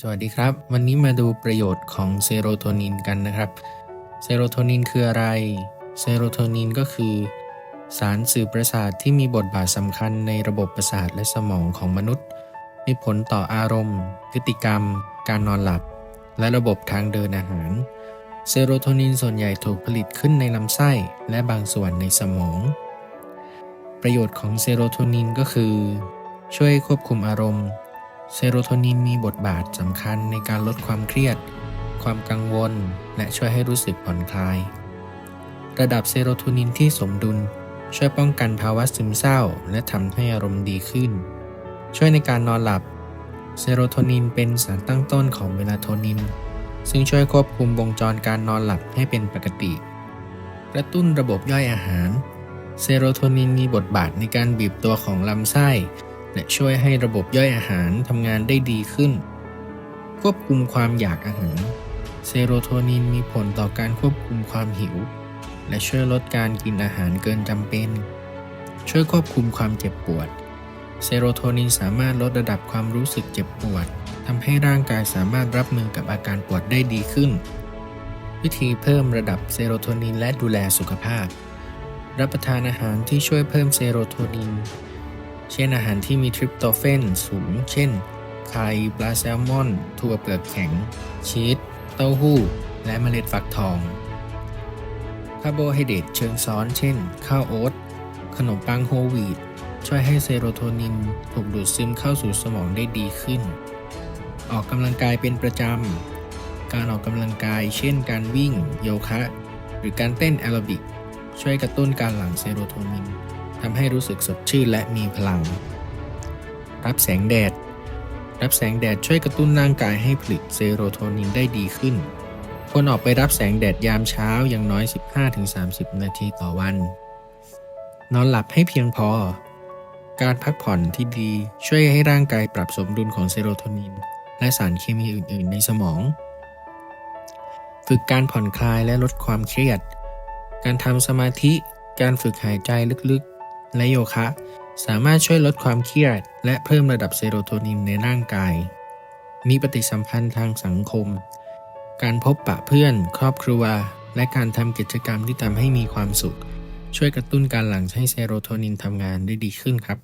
สวัสดีครับ วันนี้มาดูประโยชน์ของเซโรโทนินกันนะครับ เซโรโทนินคืออะไร เซโรโทนินก็คือ สารสื่อประสาทที่มีบทบาทสำคัญในระบบประสาทและสมองของมนุษย์ มีผลต่ออารมณ์ พฤติกรรม การนอนหลับ และระบบทางเดินอาหาร เซโรโทนินส่วนใหญ่ถูกผลิตขึ้นในลำไส้และบางส่วนในสมอง ประโยชน์ของเซโรโทนินก็คือ ช่วยควบคุมอารมณ์ เซโรโทนินมีบทบาทสำคัญในการลดความเครียด ความกังวล และช่วยให้รู้สึกผ่อนคลาย ระดับเซโรโทนินที่สมดุล ช่วยป้องกันภาวะซึมเศร้า และทำให้อารมณ์ดีขึ้น ช่วยในการนอนหลับ เซโรโทนินเป็นสารตั้งต้นของเมลาโทนิน ซึ่งช่วยควบคุมวงจรการนอนหลับให้เป็นปกติ กระตุ้นระบบย่อยอาหาร เซโรโทนินมีบทบาทในการบีบตัวของลำไส้ และช่วยให้ระบบย่อยอาหารทำงานได้ดีขึ้น ควบคุมความอยากอาหาร เซโรโทนินมีผลต่อการควบคุมความหิว และช่วยลดการกินอาหารเกินจำเป็น ช่วยควบคุมความเจ็บปวด เซโรโทนินสามารถลดระดับความรู้สึกเจ็บปวดทำให้ร่างกายสามารถรับมือกับอาการปวดได้ดีขึ้น วิธีเพิ่มระดับเซโรโทนินและดูแลสุขภาพ รับประทานอาหารที่ช่วยเพิ่มเซโรโทนิน เช่นอาหารที่มีทริปโตเฟนสูง เช่น ไข่ปลาแซลมอน ถั่วเปลือกแข็ง ชีส เต้าหู้ และเมล็ดฟักทอง คาร์โบไฮเดรตเชิงซ้อน เช่น ข้าวโอ๊ต ขนมปังโฮลวีต ช่วยให้เซโรโทนินถูกดูดซึมเข้าสู่สมองได้ดีขึ้น ออกกำลังกายเป็นประจำ การออกกำลังกาย เช่น การวิ่ง โยคะ หรือการเต้นแอโรบิก ช่วยกระตุ้นการหลั่งเซโรโทนิน ทำให้รู้สึกสดชื่นและมีพลัง รับแสงแดด รับแสงแดดช่วยกระตุ้นร่างกายให้ผลิตเซโรโทนินได้ดีขึ้น ควรออกไปรับแสงแดดยามเช้าอย่างน้อย 15-30 นาทีต่อวัน นอนหลับให้เพียงพอ การพักผ่อนที่ดีช่วยให้ร่างกายปรับสมดุลของเซโรโทนิน และสารเคมีอื่น ๆ ในสมอง ฝึกการผ่อนคลายและลดความเครียด การทำสมาธิการฝึกหายใจลึกๆ และโยคะ สามารถช่วยลดความเครียด และเพิ่มระดับเซโรโทนินในร่างกาย มีปฏิสัมพันธ์ทางสังคม การพบปะเพื่อน ครอบครัว และการทำกิจกรรมที่ทำให้มีความสุข ช่วยกระตุ้นการหลั่งให้เซโรโทนินทำงานได้ดีขึ้นครับ